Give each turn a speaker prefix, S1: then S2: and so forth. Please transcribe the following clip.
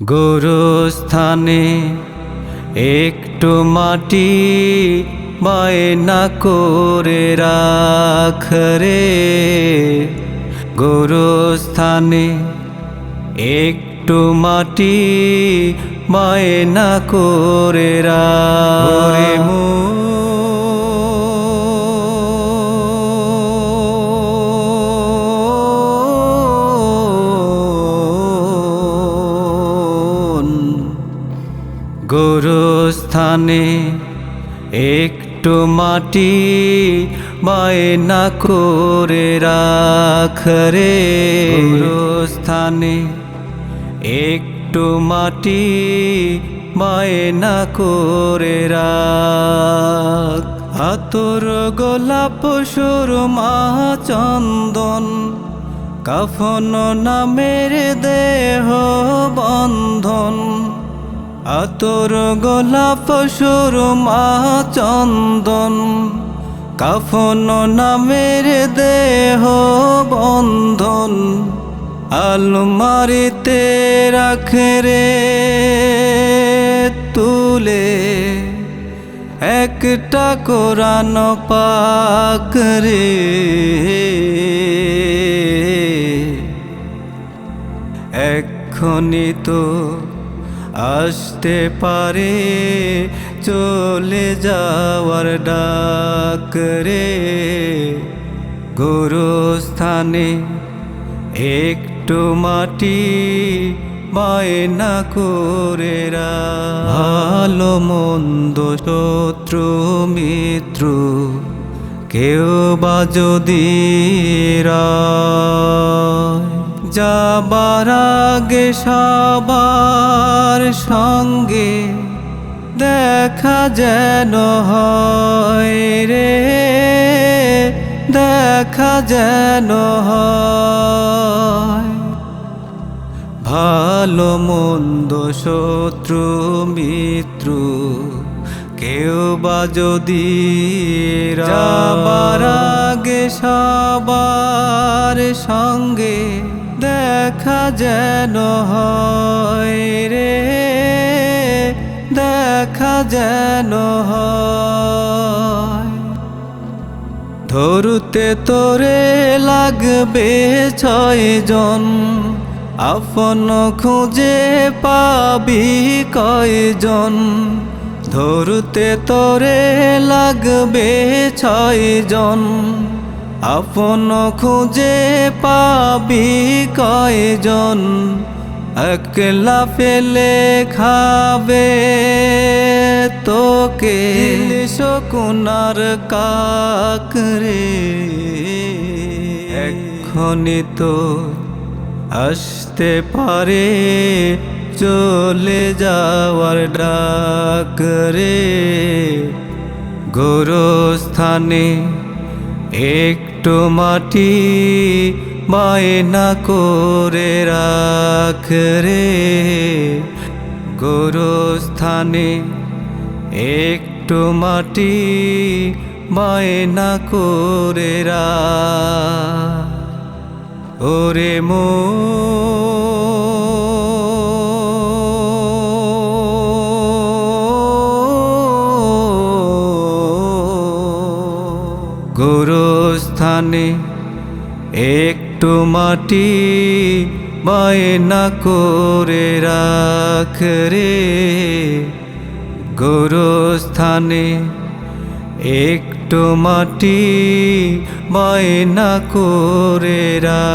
S1: গোরস্থানে একটু মাটি বায়না করে রাখ রে। গোরস্থানে একটু মাটি বায়না করে রে গোরস্থানে একটু মাটি বায়না করে রাখ রে। গোরস্থানে একটু মাটি বায়না করে রাখ। হাতর গোলাপ সুরমা চন্দন কাফন নামের দেহ বন্ধন আতর গোলাপ সুরমা চন্দন, কাফন নামের দেহ বন্ধন, আলমারিতে রাখে রে তুলে। একটা কোরআন পাক রে। এক্ষণি তো আসতে পারে, চলে যাওয়ার ডাক রে। গোরস্থানে একটু মাটি বায়না করে ভালো মন্দ শত্রু, মিত্র, কেউ বা যদি রায়। যাবার আগে সবার সঙ্গে দেখা যেন হয় রে, দেখা যেন ভালো মন্দ শত্রু, মিত্র, কেউ বা যদি যাবার আগে সবার সঙ্গে দেখা যেন হয় রে, দেখা যেন ধরতে তোরে লাগবে ছয়জন আপন খুঁজে পাবি কয়জন? ধরতে তোরে লাগবে ছয়জন আপন খুঁজে পাবি কয়জন? একলা ফেলে খাবে তোকে। শকুনার কাকরে এক্ষণি তো আসতে পারে চলে যাওয়ার ডাক রে। গোরস্থানে একটু মাটি বায়না করে রাখ রে। গোরস্থানে একটু মাটি বায়না করে রা মো। গোরস্থানে একটু মাটি বায়না করে রাখ রে। গুরুস্থানে একটু মাটি বায়না করে রা